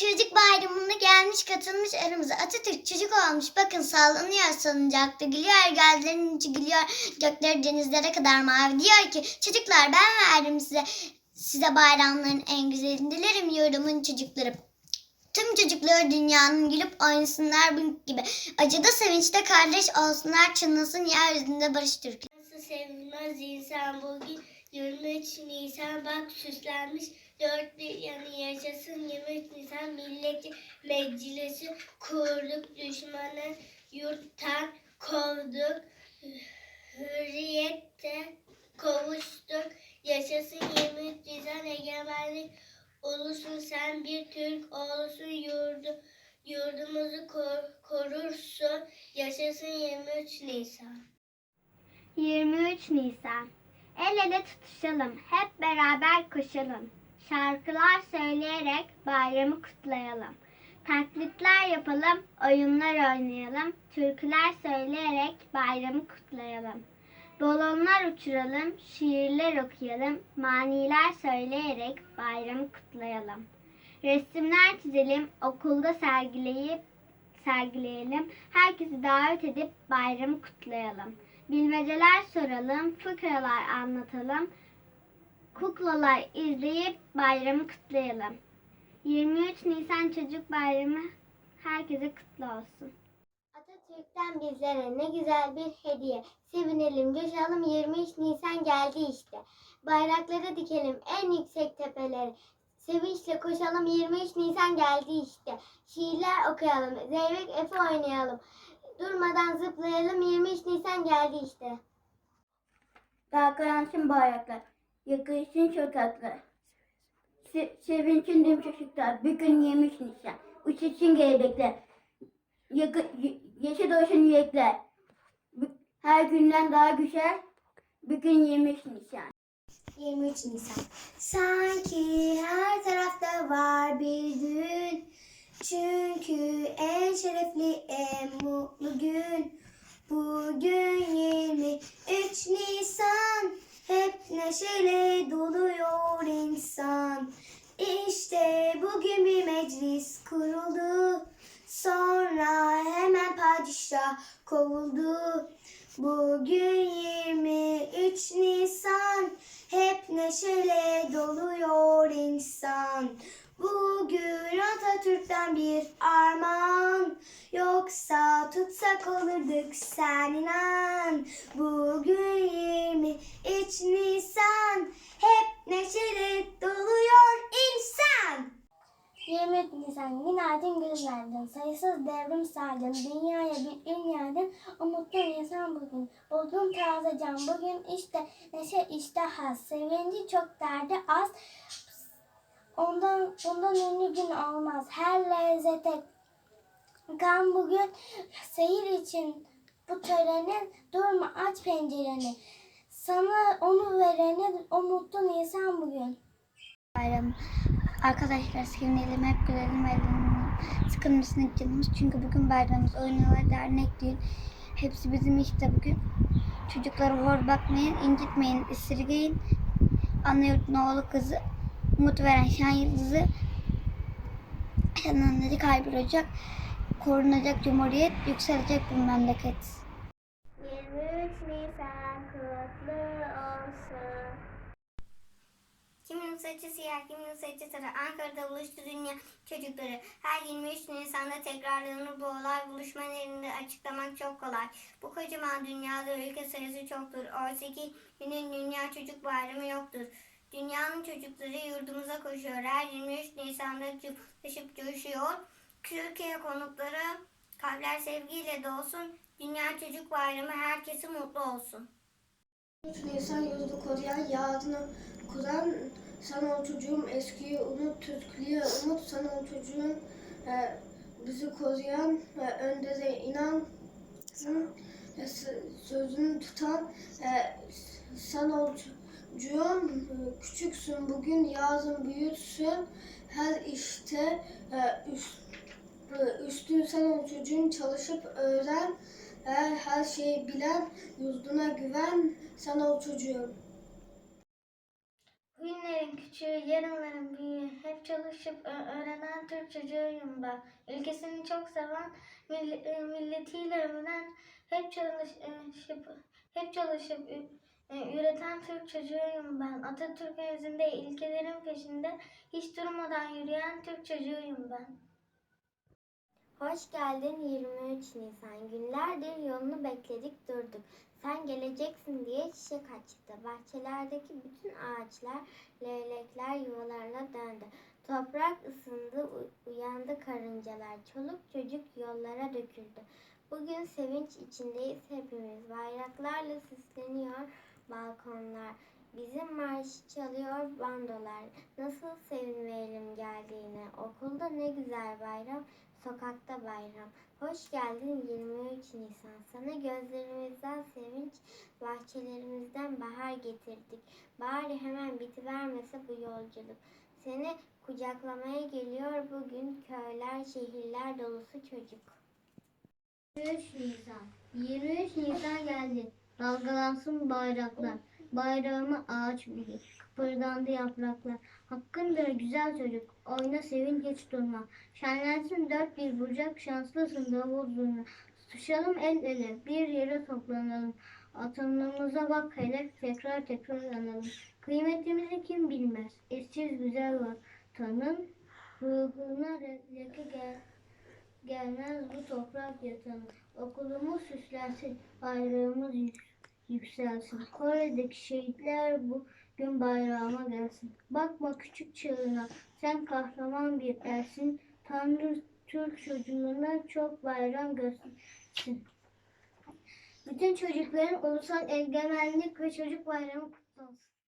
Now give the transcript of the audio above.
Çocuk bayramında gelmiş katılmış aramıza. Atatürk çocuk olmuş. Bakın sallanıyor salıncakta. Gülüyor göllerin içi gülüyor. Gökleri denizlere kadar mavi. Diyor ki çocuklar ben verdim size. Size bayramların en güzelini dilerim yurdumun çocukları. Tüm çocuklar dünyanın gülüp oynasınlar bu gibi. Acıda sevinçte kardeş olsunlar çınlasın yeryüzünde barış türkü. Nasıl sevilmez insan bugün 23 Nisan bak süslenmiş dört bir yanı yaşasın 23 Nisan milleti meclisi kurduk düşmanı yurttan kovduk. Hürriyette kavuştuk. Yaşasın 23 Nisan egemenlik ulusun. Sen bir Türk oğlusun yurdu yurdumuzu kor- korursun. Yaşasın 23 Nisan. 23 Nisan. El ele tutuşalım, hep beraber koşalım. Şarkılar söyleyerek bayramı kutlayalım. Taklitler yapalım, oyunlar oynayalım. Türküler söyleyerek bayramı kutlayalım. Balonlar uçuralım, şiirler okuyalım. Maniler söyleyerek bayramı kutlayalım. Resimler çizelim, okulda sergileyip sergileyelim. Herkesi davet edip bayramı kutlayalım. Bilmeceler soralım, fıkralar anlatalım. Kuklalar izleyip bayramı kutlayalım. 23 Nisan Çocuk Bayramı herkese kutlu olsun. Atatürk'ten bizlere ne güzel bir hediye. Sevinelim, coşalım 23 Nisan geldi işte. Bayrakları dikelim en yüksek tepelere. Sevinçle koşalım 23 Nisan geldi işte. Şiirler okuyalım, zeybek efe oynayalım. Durmadan zıplayalım 23 Nisan geldi işte. Dalgalansın bayraklar, yakılsın sokaklar. Se sevinçin tüm çocuklar, bugün 23 Nisan. Uçuşsun gelecekler. Yakı y- yaşa doşun yürekler. Her günden daha güzel, bugün 23 Nisan. 23 Nisan. Sanki her tarafta var bir düğün. Çünkü en şerefli, en mutlu gün. Bugün 23 Nisan. Hep neşeyle doluyor insan. İşte bugün bir meclis kuruldu. Sonra hemen padişah kovuldu. Bugün 23 Nisan. Hep neşeyle doluyor insan. Bugün Atatürk'ten bir armağan. Yoksa tutsak olurduk sen inan. Bugün 23 Nisan. Hep neşeyle doluyor insan. 23 Nisan günaydın günaydın sayısız devrim saydın dünyaya bir gün geldin umutlu insan bugün buldum taze can bugün işte neşe işte haz sevinci çok derdi az ondan bundan ünlü gün olmaz her lezzete kan bugün seyir için bu töreni durma aç pencereni sana onu vereni o mutlu Nisan bugün. Arkadaşlar sevinelim, hep gülelim, eğlenelim. Sıkılmasın canımız. Çünkü bugün bayramımız. Oynuyorlar dernek değil. Hepsi bizim işte bugün. Çocuklara hor bakmayın, incitmeyin, esirgeyin. Ana yurdun oğlu kızı, umut veren şan yıldızı. Yanında kaybolacak, korunacak cumhuriyet, yükselecek bu memleket. 23 Nisan kutlu olsun. Kimin saçı siyah, kimin saçı sarı. Ankara'da buluştu dünya çocukları. Her 23 Nisan'da tekrarlanır bu olay. Buluşma nedenini açıklamak çok kolay. Bu kocaman dünyada ülke sayısı çoktur. Oysa ki günün Dünya Çocuk Bayramı yoktur. Dünyanın çocukları yurdumuza koşuyor. Her 23 Nisan'da taşıp coşuyor. Türkiye konukları kalpler sevgiyle dolsun. Dünya Çocuk Bayramı herkese mutlu olsun. 3 Nisan yurdu koruyan, yağdını kuran, sen ol çocuğum eskiyi unut, Türklüğe umut, sen ol çocuğum e, bizi koruyan, e, öndere inan, e, sözünü tutan, e, sen ol çocuğum, e, küçüksün bugün, yarın büyürsün, her işte e, üst, e, üstün sen ol çocuğum, çalışıp öğren, her, her şeyi bilen, yurduna güven, sen ol çocuğum. Bugünlerin küçüğü, yarınların büyüğü, hep çalışıp öğrenen Türk çocuğuyum ben. Ülkesini çok seven, e, milletiyle övünen, hep çalışıp, hep çalışıp üreten Türk çocuğuyum ben. Atatürk'ün izinde, ilkelerin peşinde, hiç durmadan yürüyen Türk çocuğuyum ben. Hoş geldin 23 Nisan. Günlerdir yolunu bekledik durduk. Sen geleceksin diye çiçek açtı. Bahçelerdeki bütün ağaçlar, leylekler yuvalarına döndü. Toprak ısındı, uyandı karıncalar. Çoluk çocuk yollara döküldü. Bugün sevinç içindeyiz hepimiz. Bayraklarla süsleniyor balkonlar. Bizim marşı çalıyor bandolar. Nasıl sevinmeyelim geldiğine. Okulda ne güzel bayram. Sokakta bayram. Hoş geldin 23 Nisan. Sana gözlerimizden sevinç, bahçelerimizden bahar getirdik. Bari hemen bitivermese bu yolculuk. Seni kucaklamaya geliyor bugün köyler, şehirler dolusu çocuk. 23 Nisan. 23 Nisan geldi. Dalgalansın bayraklar. Bayrağımı ağaç bilir. Kıpırdandı yapraklar. Hakkındır güzel çocuk. Oyna sevin geç durma. Şenlensin dört bir bucak. Şanslısın davul zurna. Tutuşalım el ele. Bir yere toplanalım. Atanımıza bak hele. Tekrar tekrar analım. Kıymetimizi kim bilmez. Eşsiz güzel vatanın. Ruhuna leke gel. Gelmez bu toprak yatanı. Okulumuz süslensin, bayrağımız yük- yükselsin. Kore'deki şehitler bu gün bayrağıma gelsin. Bakma küçük çığına, sen kahraman bir ersin. Tanrı Türk çocuğuna çok bayram göstersin. Bütün çocukların ulusal egemenlik ve çocuk bayramı kutlu.